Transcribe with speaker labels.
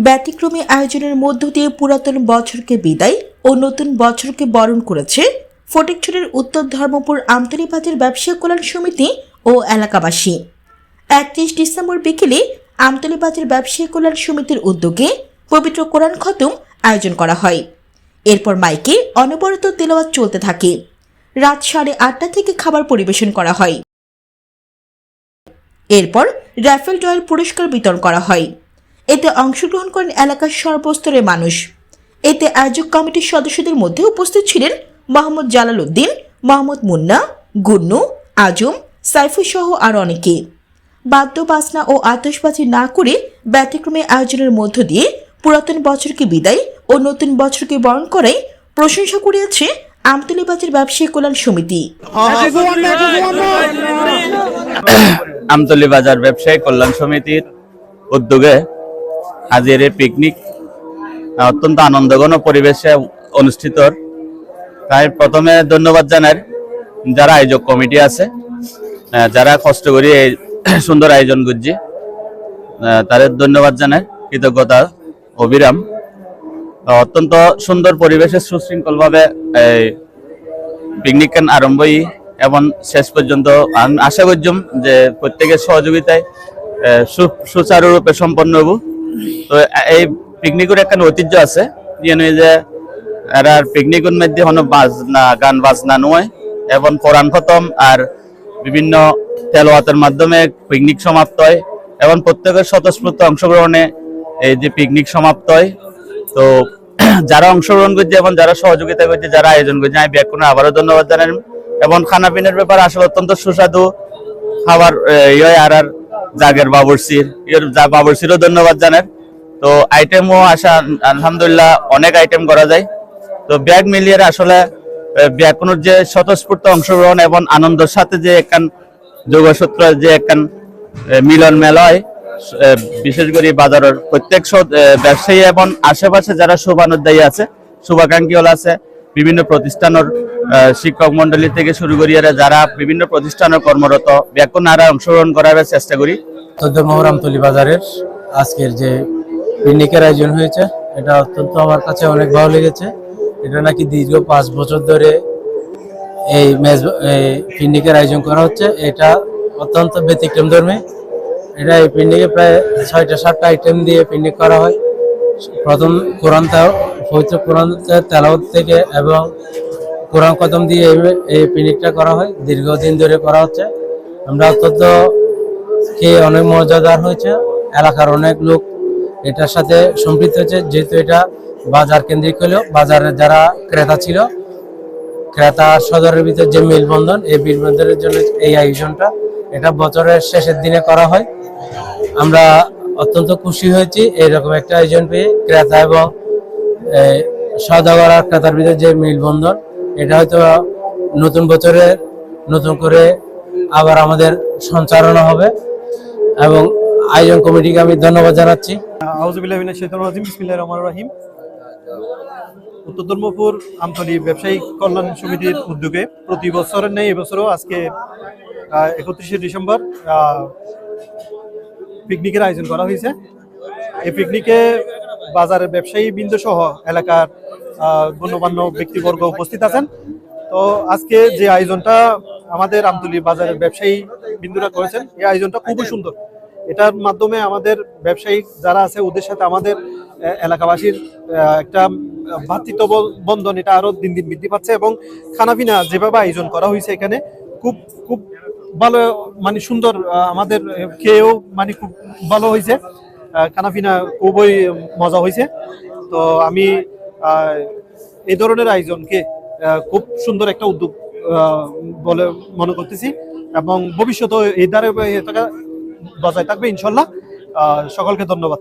Speaker 1: ব্যতিক্রমী আয়োজনের মধ্য দিয়ে পুরাতন বছরকে বিদায় ও নতুন বছরকে বরণ করেছে ফটিকছড়ির উত্তর ধর্মপুর আমতলী বাজার ব্যবসায়ী কল্যাণ সমিতি ও এলাকাবাসী। একত্রিশ ডিসেম্বর বিকেলে আমতলী বাজার ব্যবসায়ী কল্যাণ সমিতির উদ্যোগে পবিত্র কোরআন খতম আয়োজন করা হয়। এরপর মাইকে অনবরত তেলাওয়াত চলতে থাকে। রাত সাড়ে আটটা থেকে খাবার পরিবেশন করা হয়। এরপর র্যাফেল ড্রয়ের পুরস্কার বিতরণ করা হয়। এতে অংশগ্রহণ করেন এলাকার সর্বস্তরের মানুষ। এতে আয়োজক কমিটির সদস্যদের মধ্যে উপস্থিত ছিলেন মোহাম্মদ জালাল উদ্দিন, মোহাম্মদ মুন্না, গুন্নু, আজম, সাইফুল সহ আরও অনেকে। বাদ্য বাসনা ও আতশবাজি না করে ব্যতিক্রমী আয়োজনের মধ্য দিয়ে পুরাতন বছরকে বিদায় ও নতুন বছরকে বরণ করাই প্রশংসা করিয়েছে আমতলী বাজার ব্যবসায়ী কল্যাণ সমিতি।
Speaker 2: আমতলী বাজার ব্যবসায়ী কল্যাণ সমিতির উদ্যোগে আজের এই পিকনিক অত্যন্ত আনন্দঘন পরিবেশে অনুষ্ঠিত তাই প্রথমে ধন্যবাদ জানাই যারা আয়োজক কমিটি আছে যারা কষ্ট করে এই সুন্দর আয়োজন করছে তাদের ধন্যবাদ জানাই, কৃতজ্ঞতা, অবিরাম। অত্যন্ত সুন্দর পরিবেশে সুশৃঙ্খল ভাবে এই পিকনিক ক্যান আরম্ভই এবং শেষ পর্যন্ত আশা করছুম যে প্রত্যেকের সহযোগিতায় সুচারুরূপে সম্পন্ন হব। তো এই পিকনিকের একটা ঐতিহ্য আছে। যেন যে এরা পিকনিকের মধ্যে কোনো বাজনা, গান বাজনা নয়, এবং কোরআন খতম আর বিভিন্ন তেলোয়াতের মাধ্যমে পিকনিক সমাপ্ত হয়, এবং প্রত্যেকের স্বতঃস্ফূর্ত অংশগ্রহণে এই যে পিকনিক সমাপ্ত হয়। তো যারা অংশগ্রহণ করছে এবং যারা সহযোগিতা করছে, যারা আয়োজন করছে, আমি ব্যাকুণে আবারও ধন্যবাদ জানাই। এবং খানা পিনার ব্যাপার আসলে অত্যন্ত সুস্বাদু। খাবার ইয়ে আর আর জাগের বাবরসির যা বাবরসিরও ধন্যবাদ জানাই তো আইটেমও আসা আলহামদুলিল্লাহ অনেক আইটেম করা যায়। তো ব্যাগ মিলিয়ে আসলে ব্যাকুনোর যে স্বতঃস্ফূর্ত অংশগ্রহণ এবং আনন্দের সাথে যে একখান যোগসূত্র, যে একখান মিলন মেলায় বিশেষ করে বাজারের প্রত্যেক ব্যবসায়ী এবং আশেপাশে যারা শুভানুদ্দায়ী আছে শুভাকাঙ্ক্ষী আছে, বিভিন্ন প্রতিষ্ঠানের শিক্ষক মন্ডলী থেকে শুরু করিয়ে যারা বিভিন্ন প্রতিষ্ঠানের কর্মরত ব্যাকুন আরা অংশগ্রহণ করার চেষ্টা করি।
Speaker 3: চোদ্দমোহর আমতলি বাজারের আজকের যে পিকনিকের আয়োজন হয়েছে, এটা অত্যন্ত আমার কাছে অনেক ভালো লেগেছে। এটা নাকি দীর্ঘ পাঁচ বছর ধরে এই মেজ পিকনিকের আয়োজন করা হচ্ছে। এটা অত্যন্ত ব্যতিক্রম ধর্মী। এটা এই পিকনিকে প্রায় ছয়টা, সাতটা আইটেম দিয়ে পিকনিক করা হয়। প্রথম কোরআন পবিত্র কোরআন তেলাওয়াত থেকে এবং কোরআন কদম দিয়ে এই- পিকনিকটা করা হয়। দীর্ঘদিন ধরে করা হচ্ছে। আমরা অত্যন্ত খেয়ে অনেক মজাদার হয়েছে। এলাকার অনেক লোক এটার সাথে সম্পৃক্ত হয়েছে। যেহেতু এটা বাজার কেন্দ্রিক হলেও বাজারের যারা ক্রেতা ছিল, ক্রেতা সদরের ভিতর যে মেলবন্ধন, এই মেলবন্ধনের জন্য এই আয়োজনটা এটা বছরের শেষের দিনে করা হয়। আমরা অত্যন্ত খুশি হয়েছি এইরকম একটা আয়োজন পেয়ে ক্রেতা এবং সদাগর আর ক্রেতার ভিতরে যে মেলবন্ধন এটা হয়তো নতুন বছরে নতুন করে আবার আমাদের সঞ্চালনা হবে এবং আয়োজন কমিটিকে আমি ধন্যবাদ জানাচ্ছি।
Speaker 4: রহিম। উত্তর ধর্মপুর আমতলী ব্যবসায়ী কল্যাণ সমিতির উদ্যোগে প্রতি বছরের নেই এবছরও আজকে একত্রিশে ডিসেম্বর পিকনিকের আয়োজন করা হয়েছে। এই পিকনিকে বাজারের ব্যবসায়ী বৃন্দ সহ এলাকার গণ্যমান্য ব্যক্তিবর্গ উপস্থিত আছেন। তো আজকে যে আয়োজনটা আমাদের আমতলী বাজারের ব্যবসায়ী বিন্দুরা করেছেন, এই আয়োজনটা খুবই সুন্দর। এটার মাধ্যমে আমাদের ব্যবসায়ী যারা আছে, ওদের সাথে আমাদের এলাকাবাসীর একটা ভাতৃত্ব বন্ধন এটা আরও দিন দিন বৃদ্ধি পাচ্ছে এবং খানাপিনা যেভাবে আয়োজন করা হয়েছে এখানে, খুব খুব ভালো মানে সুন্দর আমাদের খেয়েও মানে খুব ভালো হয়েছে। আহ, খানাপিনা খুবই মজা হয়েছে। তো আমি এই ধরনের আয়োজনকে খুব সুন্দর একটা উদ্যোগ বলে মনে করতেছি। এবং ভবিষ্যতে এই দ্বারা বজায় থাকবে ইনশাল্লাহ। সকলকে ধন্যবাদ।